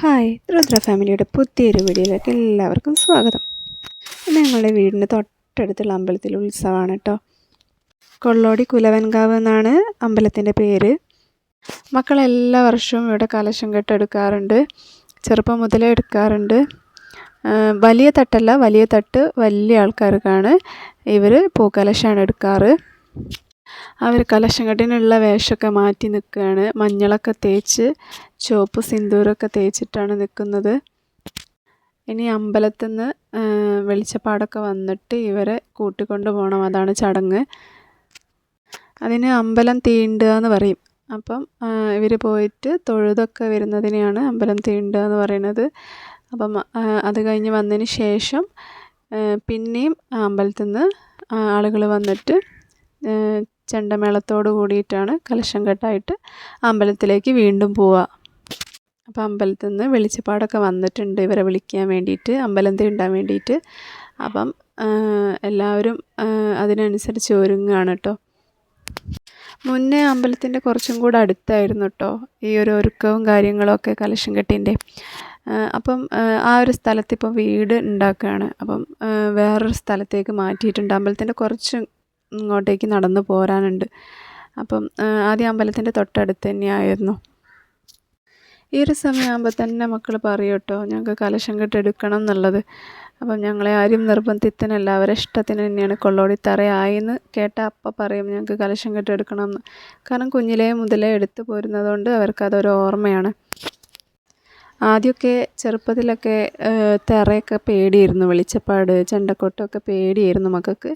Hi Rudra ഫാമിലിയുടെ പുതിയൊരു വീഡിയോയിലേക്ക് എല്ലാവർക്കും സ്വാഗതം. ഇന്ന് ഞങ്ങളുടെ വീടിന് തൊട്ടടുത്തുള്ള അമ്പലത്തിൽ ഉത്സവമാണ് കേട്ടോ. കൊള്ളോടി കുലവൻകാവ് എന്നാണ് അമ്പലത്തിന്റെ പേര്. മക്കൾ എല്ലാ വർഷവും ഇവിടെ കലശം കെട്ടെടുക്കാറുണ്ട്. ചെറുപ്പം മുതലേ എടുക്കാറുണ്ട്. വലിയ തട്ടല്ല വലിയ തട്ട് വലിയ ആൾക്കാർക്കാണ് ഇവർ പൂക്കലശാണ് എടുക്കാറ്. അവർ കലശം കെട്ടിനുള്ള വേഷമൊക്കെ മാറ്റി നിൽക്കുകയാണ്. മഞ്ഞളൊക്കെ തേച്ച് ചുവപ്പ് സിന്ദൂരമൊക്കെ തേച്ചിട്ടാണ് നിൽക്കുന്നത്. ഇനി അമ്പലത്തിൽ നിന്ന് വെളിച്ചപ്പാടൊക്കെ വന്നിട്ട് ഇവരെ കൂട്ടിക്കൊണ്ട് പോകണം. അതാണ് ചടങ്ങ്. അതിന് അമ്പലം തീണ്ടുക എന്ന് പറയും. അപ്പം ഇവർ പോയിട്ട് തൊഴുതൊക്കെ വരുന്നതിനെയാണ് അമ്പലം തീണ്ടുക എന്ന് പറയുന്നത്. അപ്പം അത് കഴിഞ്ഞ് വന്നതിന് ശേഷം പിന്നെയും അമ്പലത്തിൽ നിന്ന് ആളുകൾ വന്നിട്ട് ചെണ്ടമേളത്തോട് കൂടിയിട്ടാണ് കലശം കെട്ടായിട്ട് അമ്പലത്തിലേക്ക് വീണ്ടും പോവുക. അപ്പോൾ അമ്പലത്തിൽ നിന്ന് വെളിച്ചപ്പാടൊക്കെ വന്നിട്ടുണ്ട് ഇവരെ വിളിക്കാൻ വേണ്ടിയിട്ട് അമ്പലം തീണ്ടാൻ വേണ്ടിയിട്ട്. അപ്പം എല്ലാവരും അതിനനുസരിച്ച് ഒരുങ്ങുകയാണ് കേട്ടോ മുന്നേ അമ്പലത്തിന്റെ കുറച്ചും കൂടെ അടുത്തായിരുന്നു കേട്ടോ ഈ ഒരു ഒരുക്കവും കാര്യങ്ങളൊക്കെ കലശം കെട്ടിന്റെ. അപ്പം ആ, ഒരു സ്ഥലത്ത് ഇപ്പം വീട് ഉണ്ടാക്കുകയാണ് അപ്പം വേറൊരു സ്ഥലത്തേക്ക് മാറ്റിയിട്ടുണ്ട്. അമ്പലത്തിന്റെ കുറച്ച് ഇങ്ങോട്ടേക്ക് നടന്നു പോരാനുണ്ട്. അപ്പം ആദ്യം അമ്പലത്തിന്റെ തൊട്ടടുത്ത് തന്നെയായിരുന്നു. ഈ ഒരു സമയമാകുമ്പോൾ തന്നെ മക്കൾ പറയും കേട്ടോ ഞങ്ങൾക്ക് കലശം കെട്ടെടുക്കണം എന്നുള്ളത്. അപ്പം ഞങ്ങളെ ആരും നിർബന്ധിത്തനല്ല അവരെ ഇഷ്ടത്തിന് തന്നെയാണ് കൊള്ളോടി തറയായെന്ന് കേട്ട അപ്പം പറയും ഞങ്ങൾക്ക് കലശം കെട്ടെടുക്കണം എന്ന് കാരണം കുഞ്ഞിലേ മുതലേ എടുത്തു പോരുന്നതുകൊണ്ട് അവർക്കതൊരു ഓർമ്മയാണ്. ആദ്യമൊക്കെ ചെറുപ്പത്തിലൊക്കെ തറയൊക്കെ പേടിയായിരുന്നു വെളിച്ചപ്പാട് ചെണ്ടക്കൊട്ടൊക്കെ പേടിയായിരുന്നു മക്കൾക്ക്.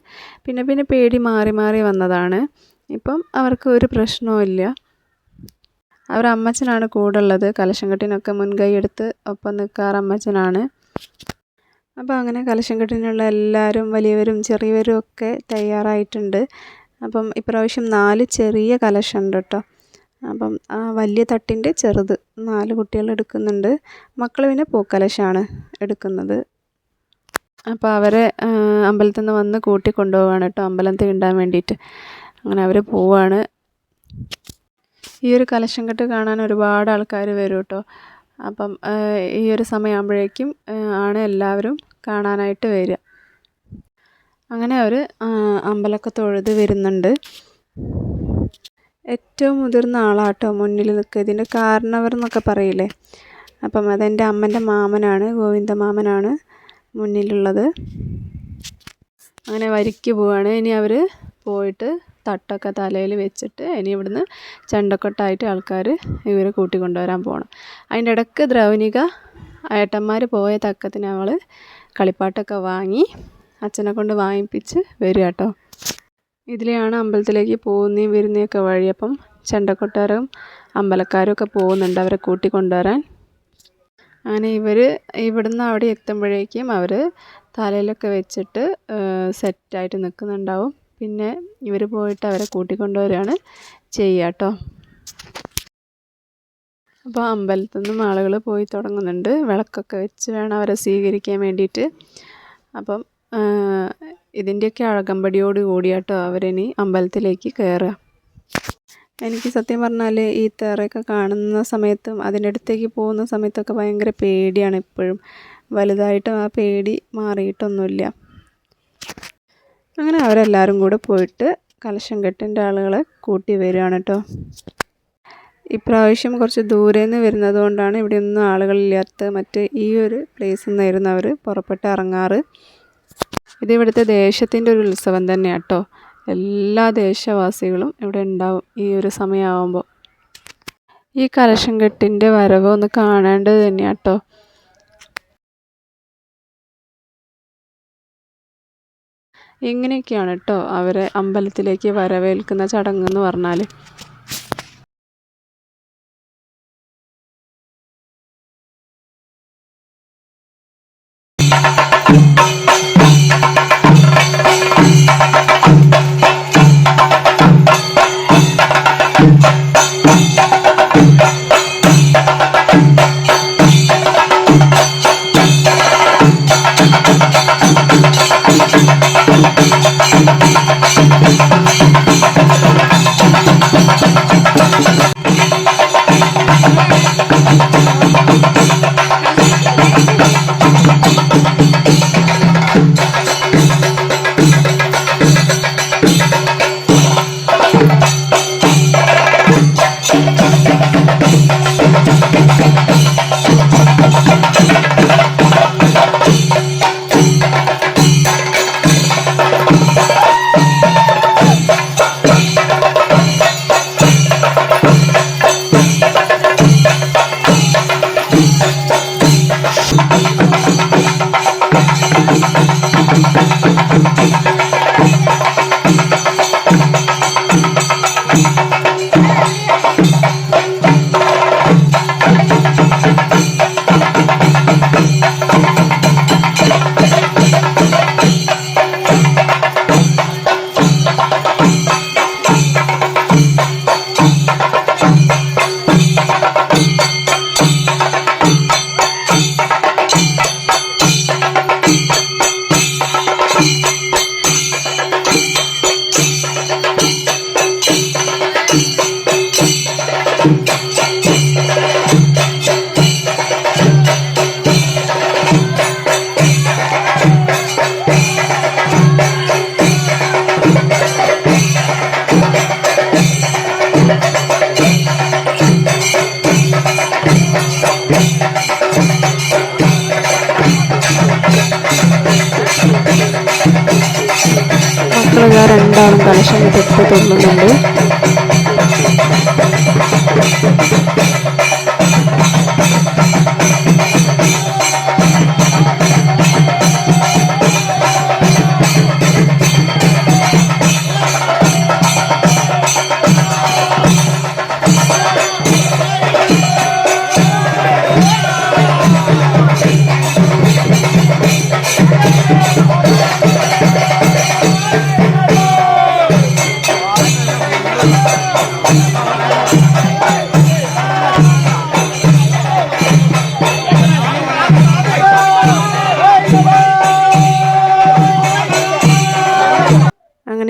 പിന്നെ പിന്നെ പേടി മാറി മാറി വന്നതാണ്. ഇപ്പം അവർക്ക് ഒരു പ്രശ്നവും ഇല്ല. അവർ അമ്മച്ചനാണ് കൂടെ ഉള്ളത് കലശം കെട്ടിനൊക്കെ മുൻകൈ എടുത്ത് ഒപ്പം നിൽക്കാറ് അമ്മച്ചനാണ്. അപ്പോൾ അങ്ങനെ കലശം കെട്ടിനുള്ള എല്ലാവരും വലിയവരും ചെറിയവരും ഒക്കെ തയ്യാറായിട്ടുണ്ട്. അപ്പം ഇപ്രാവശ്യം നാല് ചെറിയ കലശം ഉണ്ട് കേട്ടോ. അപ്പം ആ വലിയ തട്ടിന്റെ ചെറുത് നാല് കുട്ടികൾ എടുക്കുന്നുണ്ട്. മക്കൾ പിന്നെ പൂക്കലശാണ് എടുക്കുന്നത്. അപ്പോൾ അവരെ അമ്പലത്തിൽ നിന്ന് വന്ന് കൂട്ടി കൊണ്ടുപോവാണ് കേട്ടോ. അമ്പലത്തിൽ തീണ്ടാൻ വേണ്ടിയിട്ട്. അങ്ങനെ അവർ പോവാണ്. ഈ ഒരു കലശം കെട്ട് കാണാൻ ഒരുപാട് ആൾക്കാർ വരും കേട്ടോ. അപ്പം ഈ ഒരു സമയമാകുമ്പോഴേക്കും ആണ് എല്ലാവരും കാണാനായിട്ട് വരിക. അങ്ങനെ അവർ അമ്പലമൊക്കെ തൊഴുത് വരുന്നുണ്ട്. ഏറ്റവും മുതിർന്ന ആളാട്ടോ മുന്നിൽ നിൽക്കുക. ഇതിന്റെ കാരണവർ എന്നൊക്കെ പറയില്ലേ? അപ്പം അതെന്റെ അമ്മന്റെ മാമനാണ് ഗോവിന്ദ മാമനാണ് മുന്നിലുള്ളത്. അങ്ങനെ വരിക്ക് പോവാണ്. ഇനി അവർ പോയിട്ട് തട്ടൊക്കെ തലയിൽ വെച്ചിട്ട് ഇനി ഇവിടുന്ന് ചെണ്ടക്കൊട്ടായിട്ട് ആൾക്കാർ ഇവരെ കൂട്ടിക്കൊണ്ടുവരാൻ പോകണം. അതിന്റെ ഇടയ്ക്ക് ദ്രൗനിക ഏട്ടന്മാർ പോയ തക്കത്തിന് അവൾ കളിപ്പാട്ടൊക്കെ വാങ്ങി അച്ഛനെ കൊണ്ട് വാങ്ങിപ്പിച്ച് വരിക കേട്ടോ. ഇതിലെയാണ് അമ്പലത്തിലേക്ക് പോകുന്നതും വരുന്നതൊക്കെ വഴി. അപ്പം ചെണ്ടക്കൊട്ടാരും അമ്പലക്കാരും ഒക്കെ പോകുന്നുണ്ട് അവരെ കൂട്ടിക്കൊണ്ടുവരാൻ. അങ്ങനെ ഇവർ ഇവിടുന്ന് അവിടെ എത്തുമ്പോഴേക്കും അവർ തലയിലൊക്കെ വെച്ചിട്ട് സെറ്റായിട്ട് നിൽക്കുന്നുണ്ടാവും. പിന്നെ ഇവർ പോയിട്ട് അവരെ കൂട്ടിക്കൊണ്ടുവരികയാണ് ചെയ്യുക കേട്ടോ. അപ്പോൾ അമ്പലത്തിൽ നിന്നും ആളുകൾ പോയി തുടങ്ങുന്നുണ്ട്. വിളക്കൊക്കെ വെച്ച് വേണം അവരെ സ്വീകരിക്കാൻ വേണ്ടിയിട്ട്. അപ്പം ഇതിന്റെയൊക്കെ അഴകമ്പടിയോട് കൂടിയാട്ടോ അവരിനി അമ്പലത്തിലേക്ക് കയറുക എനിക്ക് സത്യം പറഞ്ഞാൽ ഈ തിറയൊക്കെ കാണുന്ന സമയത്തും അതിന്റെ അടുത്തേക്ക് പോകുന്ന സമയത്തൊക്കെ ഭയങ്കര പേടിയാണ് ഇപ്പോഴും. വലുതായിട്ടും ആ പേടി മാറിയിട്ടൊന്നുമില്ല. അങ്ങനെ അവരെല്ലാവരും കൂടെ പോയിട്ട് കലശം കെട്ടിന്റെ ആളുകളെ കൂട്ടി വരികയാണ് കേട്ടോ. ഇപ്രാവശ്യം കുറച്ച് ദൂരെ നിന്ന് വരുന്നത് കൊണ്ടാണ് ഇവിടെ ഒന്നും ആളുകളില്ലാത്ത മറ്റ് ഈ ഒരു പ്ലേസിൽ നിന്നായിരുന്നു അവർ പുറപ്പെട്ട് ഇറങ്ങാറ്. ഇത് ഇവിടുത്തെ ദേശത്തിന്റെ ഒരു ഉത്സവം തന്നെയാണ് കേട്ടോ. എല്ലാ ദേശവാസികളും ഇവിടെ ഉണ്ടാവും ഈ ഒരു സമയമാകുമ്പോൾ ഈ കലശം കെട്ടിന്റെ വരവ് ഒന്ന് കാണേണ്ടത് തന്നെയാണ് കേട്ടോ. ഇങ്ങനെയൊക്കെയാണ് കേട്ടോ അവരെ അമ്പലത്തിലേക്ക് വരവേൽക്കുന്ന ചടങ്ങ് എന്ന് പറഞ്ഞാൽ മക്കളിതാ രണ്ടാളും കലശം തൊട്ട് തുള്ളുന്നുണ്ട്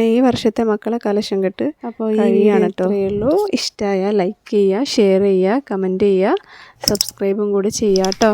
അങ്ങനെ ഈ വർഷത്തെ മക്കളെ കലശം കെട്ട് അപ്പോൾ കഴിയാണ് കേട്ടോ ഉള്ളൂ. ഇഷ്ടമായ ലൈക്ക് ചെയ്യുക ഷെയർ ചെയ്യുക കമന്റ് ചെയ്യുക സബ്സ്ക്രൈബും കൂടി ചെയ്യാം കേട്ടോ